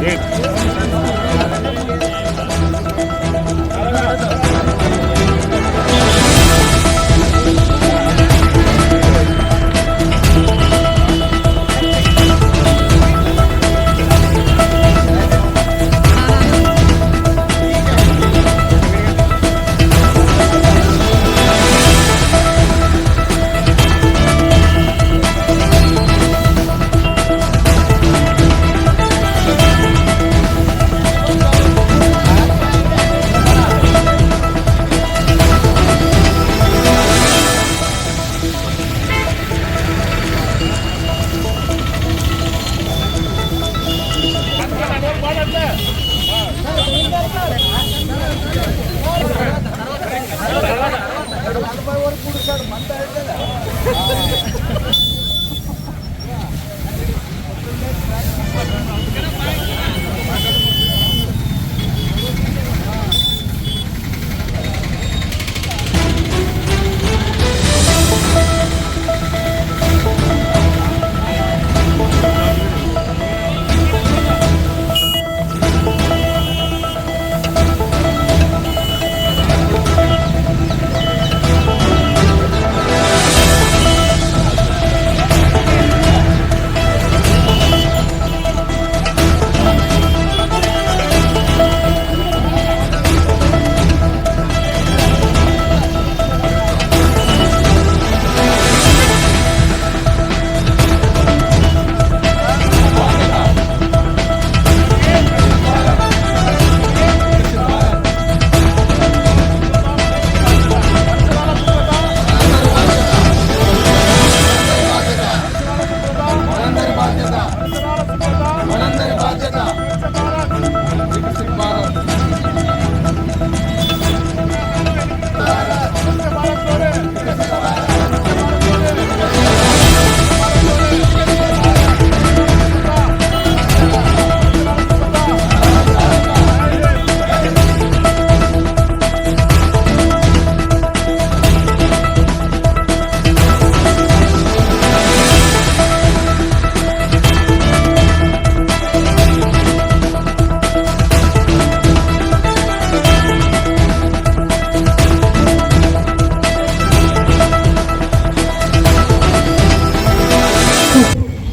Bien.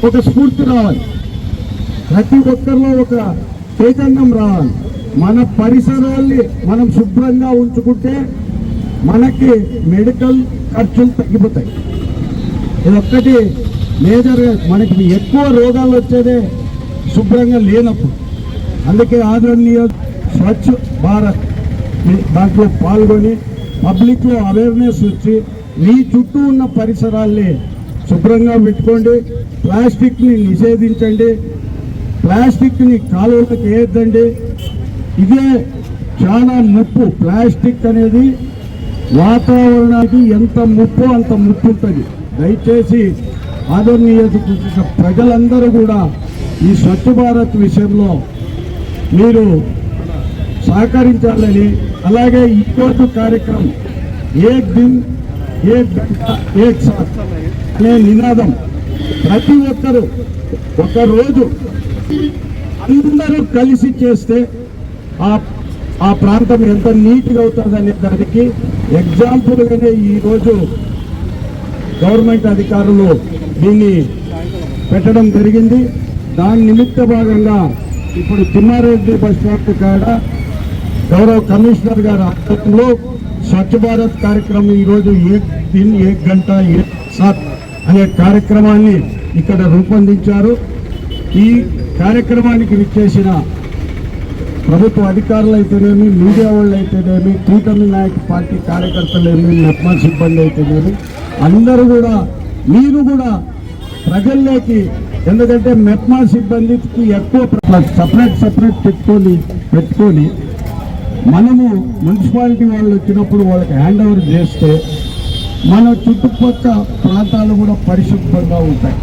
ఒక స్ఫూర్తి రావాలి. ప్రతి ఒక్కరిలో ఒక చైతన్యం రావాలి. మన పరిసరాల్ని మనం శుభ్రంగా ఉంచుకుంటే మనకి మెడికల్ ఖర్చులు తగ్గిపోతాయి. ఇదొక్కటి మేజర్గా మనకి ఎక్కువ రోగాలు వచ్చేదే శుభ్రంగా లేనప్పుడు. అందుకే ఆదరణీయ స్వచ్ఛ భారత్ దాంట్లో పాల్గొని పబ్లిక్లో అవేర్నెస్ వచ్చి మీ చుట్టూ ఉన్న పరిసరాల్ని శుభ్రంగా పెట్టుకోండి ప్లాస్టిక్ని నిషేధించండి. ప్లాస్టిక్ని కాలువలకు వేయద్దండి. ఇదే చాలా ముప్పు. ప్లాస్టిక్ అనేది వాతావరణానికి ఎంత ముప్పు అంత ముప్పు ఉంటుంది. దయచేసి ఆదరణీయ ప్రజలందరూ కూడా ఈ స్వచ్ఛ భారత్ విషయంలో మీరు సహకరించాలని అలాగే ఈరోజు కార్యక్రమం ఏక్ దిన్ ఏక్ గంట ఏక్ సార్. అనే నినాదం ప్రతి ఒక్కరూ ఒకరోజు అందరూ కలిసి చేస్తే ఆ ఆ ప్రాంతం ఎంత నీట్గా అవుతుందనే దానికి ఎగ్జాంపుల్గానే ఈరోజు గవర్నమెంట్ అధికారులు దీన్ని పెట్టడం జరిగింది. దాని నిమిత్త భాగంగా ఇప్పుడు తిమ్మారెడ్డి బస్ స్టాప్ కాడ గౌరవ కమిషనర్ గారి ఆధ్వర్యంలో స్వచ్ఛ భారత్ కార్యక్రమం ఈరోజు ఏక్ దిన్ ఏక్ గంట ఏ సాత్ అనే కార్యక్రమాన్ని ఇక్కడ రూపొందించారు. ఈ కార్యక్రమానికి విచ్చేసిన ప్రభుత్వ అధికారులు అయితేనేమి మీడియా వాళ్ళు అయితేనేమి కూటమి నాయక పార్టీ కార్యకర్తలేమి మెప్మా సిబ్బంది అయితేనేమి అందరూ కూడా మీరు కూడా ప్రజల్లోకి ఎందుకంటే మెప్మా సిబ్బందికి ఎక్కువ సపరేట్ సపరేట్ పెట్టుకొని పెట్టుకొని మనము మున్సిపాలిటీ వాళ్ళు వచ్చినప్పుడు వాళ్ళకి హ్యాండ్ ఓవర్ చేస్తే మన చుట్టుపక్కల ప్రాంతాలు కూడా పరిశుభ్రంగా ఉంటాయి.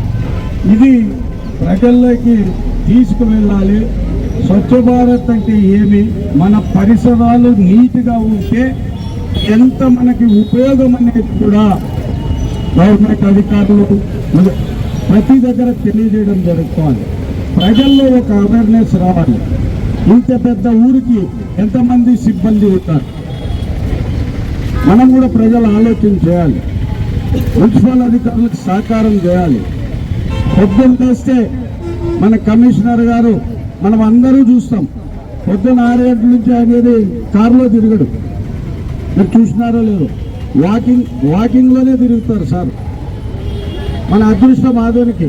ఇది ప్రజల్లోకి తీసుకువెళ్ళాలి. స్వచ్ఛ భారత్ అంటే ఏమి? మన పరిసరాలు నీట్గా ఉంటే ఎంత మనకి ఉపయోగం అనేది కూడా గవర్నమెంట్ అధికారులు ప్రతి దగ్గర తెలియజేయడం జరుగుతుంది. ప్రజల్లో ఒక అవేర్నెస్ రావాలి. ఇంత పెద్ద ఊరికి ఎంతమంది సిబ్బంది ఉంటారు? మనం కూడా ప్రజలు ఆలోచన చేయాలి. మున్సిపల్ అధికారులకు సహకారం చేయాలి. పొద్దున్న చేస్తే మన కమిషనర్ గారు మనం అందరూ చూస్తాం. పొద్దున్న ఆరేళ్ళ నుంచి అనేది కారులో తిరగడు. మీరు చూసినారో లేదో. వాకింగ్ వాకింగ్లోనే తిరుగుతారు సార్. మన అదృష్టం ఆధునికి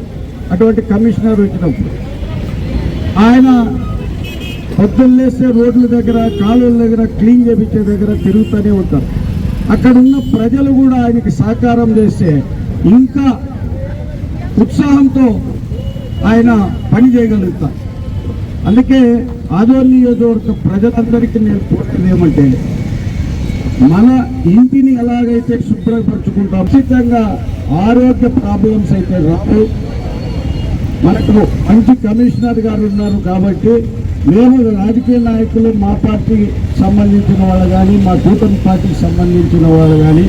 అటువంటి కమిషనర్ వచ్చినప్పుడు. ఆయన పొద్దున్న లేస్తే రోడ్ల దగ్గర కాలువల దగ్గర క్లీన్ చేపించే దగ్గర తిరుగుతూనే ఉంటారు. అక్కడున్న ప్రజలు కూడా ఆయనకి సహకారం చేస్తే ఇంకా ఉత్సాహంతో ఆయన పని చేయగలుగుతారు. అందుకే ఆదోర్ నియోజకవర్గ ప్రజలందరికీ నేను కోరేది ఏమంటే మన ఇంటిని ఎలాగైతే శుభ్రపరచుకుంటాం ఖచ్చితంగా ఆరోగ్య ప్రాబ్లమ్స్ అయితే రావు. మనకు మంచి కమిషనర్ గారు ఉన్నారు కాబట్టి మేము రాజకీయ నాయకులు మా పార్టీ సంబంధించిన వాళ్ళు కానీ మా కూటమి పార్టీకి సంబంధించిన వాళ్ళు కానీ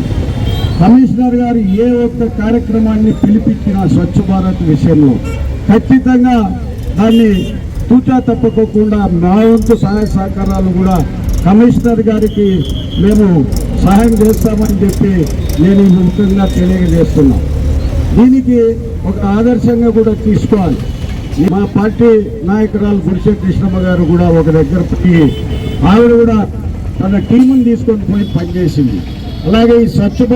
కమిషనర్ గారు ఏ ఒక్క కార్యక్రమాన్ని పిలిపించిన స్వచ్ఛ భారత్ విషయంలో ఖచ్చితంగా దాన్ని తూచా తప్పకోకుండా మా వంతు సహాయ సహకారాలు కూడా కమిషనర్ గారికి మేము సహాయం చేస్తామని చెప్పి నేను ముఖ్యంగా తెలియజేస్తున్నాను దీనికి ఒక ఆదర్శంగా కూడా తీసుకోవాలి. మా పార్టీ నాయకురాలు గుడిసె కృష్ణమ్మ గారు కూడా ఒక దగ్గర ఆవిడ కూడా తన టీముని తీసుకొని పోయి పనిచేసింది. అలాగే ఈ స్వచ్ఛ